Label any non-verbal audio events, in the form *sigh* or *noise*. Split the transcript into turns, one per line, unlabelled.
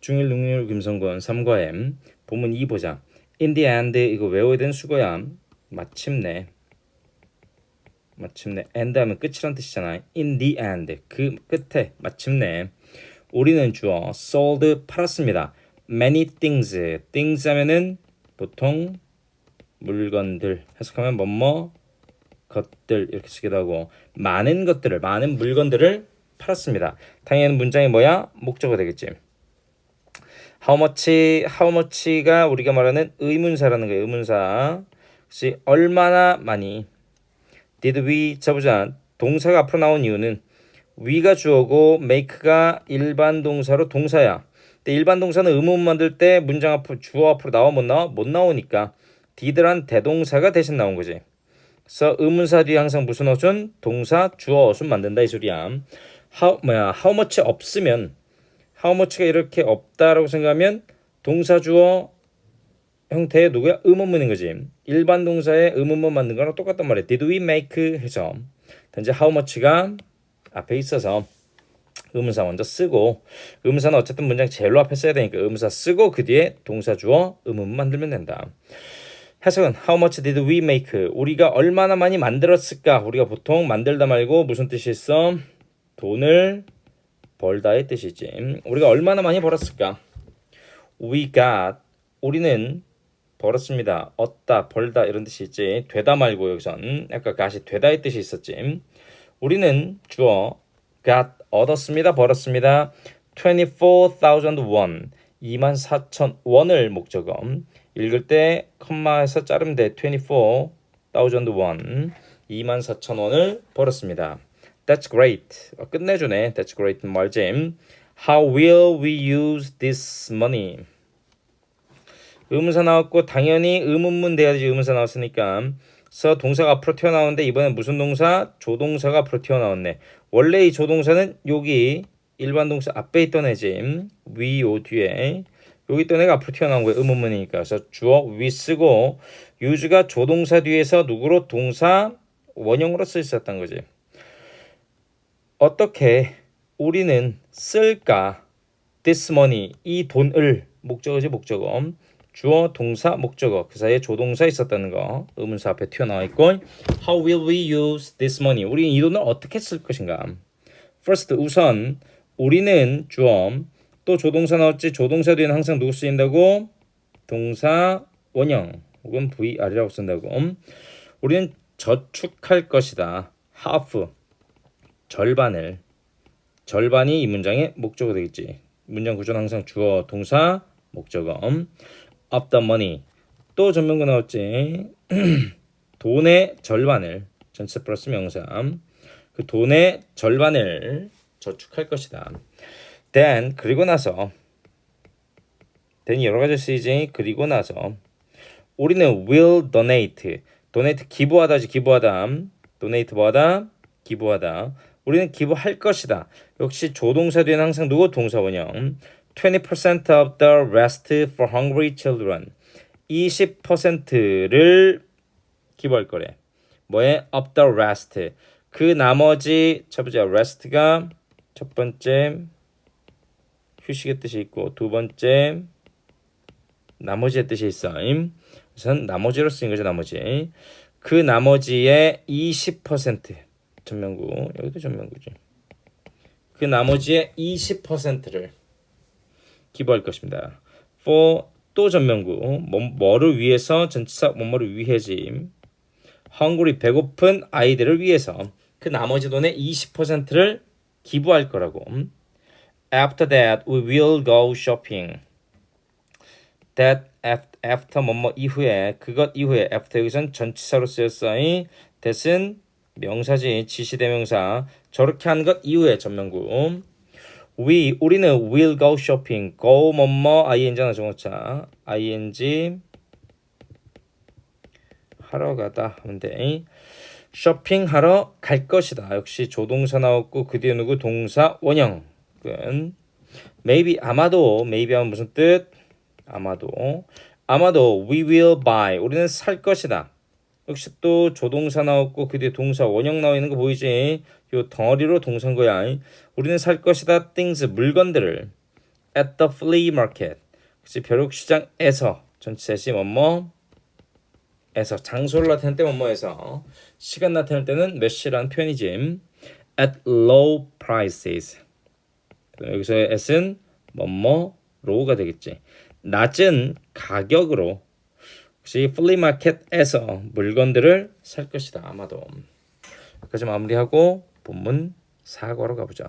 중일 능률 금성권 3과 M 본문 2 보자. In the end 이거 외워야 되는 수거야. 마침내 마침내 end 하면 끝이란 뜻이잖아. In the end 그 끝에 마침내 우리는 주어 sold 팔았습니다. Many things things 하면은 보통 물건들 해석하면 뭐뭐 것들 이렇게 쓰기도 하고 많은 것들을 많은 물건들을 팔았습니다. 당연히 문장이 뭐야? 목적어 되겠지. How much, how much가 우리가 말하는 의문사라는 거예요. 의문사. 혹시 얼마나 많이? Did we 자보자 동사가 앞으로 나온 이유는 we가 주어고 make가 일반 동사로 동사야. 근데 일반 동사는 의문 만들 때 문장 앞으로 주어 앞으로 나와 못 나와 못 나오니까 did란 대동사가 대신 나온 거지. 그래서 의문사 뒤에 항상 무슨 어순? 동사 주어 어순 만든다 이 소리야. how 뭐야? how much 없으면 how much가 이렇게 없다라고 생각하면 동사 주어 형태의 누구야? 의문문인 거지. 일반 동사의 의문문 만든 거랑 똑같단 말이야. Did we make 해서 단지 how much가 앞에 있어서 의문사 먼저 쓰고 의문사는 어쨌든 문장 제일로 앞에 써야 되니까 의문사 쓰고 그 뒤에 동사 주어 의문문 만들면 된다. 해석은 how much did we make? 우리가 얼마나 많이 만들었을까? 우리가 보통 만들다 말고 무슨 뜻이 있어? 돈을 벌다의 뜻이지. 우리가 얼마나 많이 벌었을까? We got 우리는 벌었습니다. 얻다, 벌다 이런 뜻이 있지. 되다 말고 여기선 아까 got이 되다의 뜻이 있었지. 우리는 주어 got 얻었습니다. 벌었습니다. 24,000 won 24,000 원을 목적어 읽을 때 컴마에서 자르면 돼. 24,000 won 24,000원을 벌었습니다. That's great. 어, 끝내주네. That's great. 말잼. How will we use this money? 의문사 나왔고 당연히 의문문 돼야지 의문사 나왔으니까 그래서 동사가 앞으로 튀어나오는데 이번엔 무슨 동사? 조동사가 앞으로 튀어나왔네. 원래 이 조동사는 여기 일반 동사 앞에 있던 애지 위요 뒤에 여기 있던 애가 앞으로 튀어나온 거예요. 의문문이니까. 그래서 주어 위 쓰고 use가 조동사 뒤에서 누구로 동사 원형으로 쓰 있었던 거지. 어떻게 우리는 쓸까? this money 이 돈을 목적어지 목적어 주어 동사 목적어 그 사이에 조동사 있었다는 거 의문사 앞에 튀어나와 있고 how will we use this money? 우리는 이 돈을 어떻게 쓸 것인가? First 우선 우리는 주어 또 조동사 나왔지 조동사 뒤에는 항상 누구 쓰인다고? 동사 원형 혹은 VR이라고 쓴다고. 우리는 저축할 것이다. Half 절반을 절반이 이 문장의 목적어 되겠지. 문장 구조는 항상 주어, 동사, 목적어. of the money. 또 전명구 나왔지. *clears throat* 돈의 절반을 전체 플러스 명사. 그 돈의 절반을 저축할 것이다. then 그리고 나서 then 여러 가지 쓰이지. 그리고 나서 우리는 will donate. donate 기부하다지 기부하다. donate 뭐하다? 기부하다. 우리는 기부할 것이다. 역시 조동사 뒤에는 항상 누구 동사 원형. 20% of the rest for hungry children. 20%를 기부할 거래. 뭐에 of the rest. 그 나머지 첫 번째 rest가 첫 번째 휴식의 뜻이 있고 두 번째 나머지의 뜻이 있어. 우선 나머지로 쓰인 거죠. 나머지. 그 나머지의 20% 전면구 여기도 전면구지. 그 나머지의 20%를 기부할 것입니다. for 또 전면구 뭐, 뭐를 위해서 전치사 뭐뭐를 위해지. hungry 배고픈 아이들을 위해서 그 나머지 돈의 20%를 기부할 거라고. After that, we will go shopping. That after 뭐뭐 이후에 그것 이후에 after 여기선 전치사로 쓰였어요. that은 명사지 지시대명사. 저렇게 한 것 이후에 전명구. We 우리는 will go shopping. go 뭐뭐 ing나 정어차 ing 하러 가다 하면 돼. 쇼핑하러 갈 것이다. 역시 조동사 나왔고 그 뒤에 누구? 동사 원형. 은 maybe 아마도 maybe 하면 무슨 뜻? 아마도. 아마도 we will buy. 우리는 살 것이다 역시 또 조동사 나왔고 그 뒤에 동사 원형 나와 있는 거 보이지? 요 덩어리로 동사인 거야. 우리는 살 것이다 things 물건들을 at the flea market. 그치 벼룩 시장에서 전치사시 뭐뭐 에서 장소를 나타낼 때 뭐뭐에서 시간 나타낼 때는 몇 시라는 표현이지. at low prices. 그럼 여기서 at은 뭐뭐 low가 되겠지. 낮은 가격으로 혹시 플리마켓에서 물건들을 살 것이다 아마도. 여기까지 마무리하고 본문 사과로 가보자.